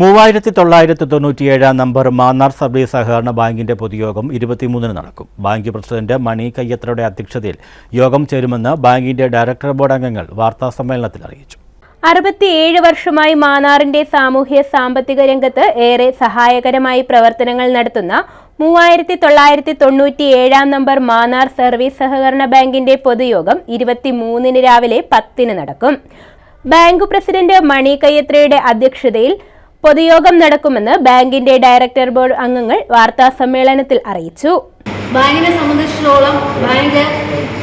മൂവായിരത്തി തൊള്ളായിരത്തി തൊണ്ണൂറ്റിയേഴാം number Mannar service സഹകരണ ബാങ്കിന്റെ പൊതുയോഗം ഇരുപത്തിമൂന്നിന് നടക്കും. ബാങ്ക് പ്രസിഡന്റ് മണി കയ്യത്രയുടെ അധ്യക്ഷതയിൽ യോഗം ചേരുമെന്ന് ബാങ്കിന്റെ ഡയറക്ടർ ബോർഡ് അംഗങ്ങൾ വാർത്താസമ്മേളനത്തിൽ അറിയിച്ചു. അറുപത്തിയേഴ് വർഷമായി മാന്നാറിന്റെ സാമൂഹ്യ സാമ്പത്തിക രംഗത്ത് ഏറെ സഹായകരമായി പ്രവർത്തനങ്ങൾ നടത്തുന്ന മൂവായിരത്തി തൊള്ളായിരത്തി തൊണ്ണൂറ്റി ഏഴാം നമ്പർ മാന്നാർ സർവീസ് സഹകരണ ബാങ്കിന്റെ പൊതുയോഗം ഇരുപത്തിമൂന്നിന് രാവിലെ പത്തിന് നടക്കും. ബാങ്ക് പ്രസിഡന്റ് മണി കയ്യത്രയുടെ അധ്യക്ഷതയിൽ പൊതുയോഗം നടക്കുമെന്ന് ബാങ്കിന്റെ ഡയറക്ടർ ബോർഡ് അംഗങ്ങൾ വാർത്താ സമ്മേളനത്തിൽ അറിയിച്ചു. ബാങ്കിനെ സംബന്ധിച്ചിടത്തോളം ബാങ്ക്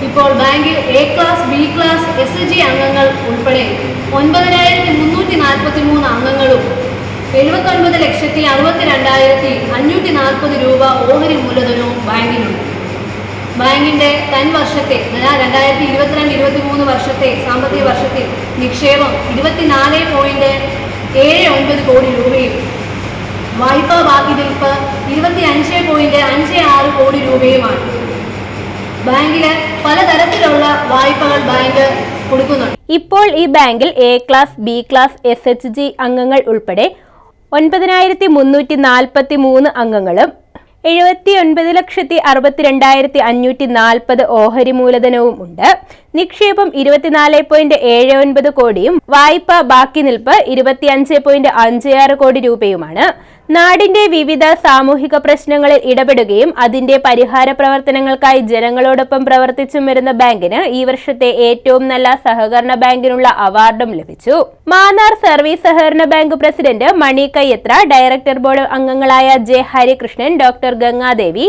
ഇപ്പോൾ ബാങ്കിൽ A class B class S G അംഗങ്ങൾ ഉൾപ്പെടെ ഒൻപതിനായിരത്തി മുന്നൂറ്റി നാൽപ്പത്തി മൂന്ന് അംഗങ്ങളും എഴുപത്തൊൻപത് ലക്ഷത്തി അറുപത്തി രണ്ടായിരത്തി അഞ്ഞൂറ്റി നാൽപ്പത് രൂപ ഓഹരി മൂലധനവും ബാങ്കിനുണ്ട് ബാങ്കിന്റെ തൻ വർഷത്തെ രണ്ടായിരത്തി ഇരുപത്തിരണ്ട് ഇരുപത്തി മൂന്ന് വർഷത്തെ സാമ്പത്തിക വർഷത്തിൽ നിക്ഷേപം ഇരുപത്തിനാല് പോയിന്റ് ഏഴ് ഒൻപത് കോടി രൂപയും. വായ്പാ ബാക്കി നിൽപ്പ് ഇരുപത്തി അഞ്ച് പോയിന്റ് അഞ്ച് ആറ് കോടി രൂപയുമാണ്. ബാങ്കിൽ പലതരത്തിലുള്ള വായ്പകൾ ബാങ്ക് കൊടുക്കുന്നുണ്ട്. ഇപ്പോൾ ഈ ബാങ്കിൽ A class B class S H G അംഗങ്ങൾ ഉൾപ്പെടെ ഒൻപതിനായിരത്തി മുന്നൂറ്റി നാൽപ്പത്തി മൂന്ന് അംഗങ്ങളും എഴുപത്തി ഒൻപത് ലക്ഷത്തി അറുപത്തിരണ്ടായിരത്തി അഞ്ഞൂറ്റി നാൽപ്പത് ഓഹരി മൂലധനവും ഉണ്ട്. നിക്ഷേപം ഇരുപത്തിനാല് പോയിന്റ് ഏഴ് ഒൻപത് കോടിയും വായ്പ ബാക്കി നിൽപ്പ് ഇരുപത്തിയഞ്ച് പോയിന്റ് അഞ്ച് ആറ് കോടി രൂപയുമാണ്. നാടിന്റെ വിവിധ സാമൂഹിക പ്രശ്നങ്ങളിൽ ഇടപെടുകയും അതിന്റെ പരിഹാര പ്രവർത്തനങ്ങൾക്കായി ജനങ്ങളോടൊപ്പം പ്രവർത്തിച്ചും വരുന്ന ബാങ്കിന് ഈ വർഷത്തെ ഏറ്റവും നല്ല സഹകരണ ബാങ്കിനുള്ള അവാർഡും ലഭിച്ചു. മാന്നാർ സർവീസ് സഹകരണ bank president Mani Kayyathra director board അംഗങ്ങളായ J Harikrishnan doctor Gangadevi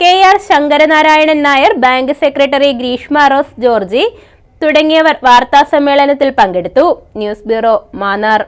K R Sankaranarayanan Nair bank secretary Greeshma Rose Georgy തുടങ്ങിയവർ വാർത്താ സമ്മേളനത്തിൽ പങ്കെടുത്തു. News bureau Mannar.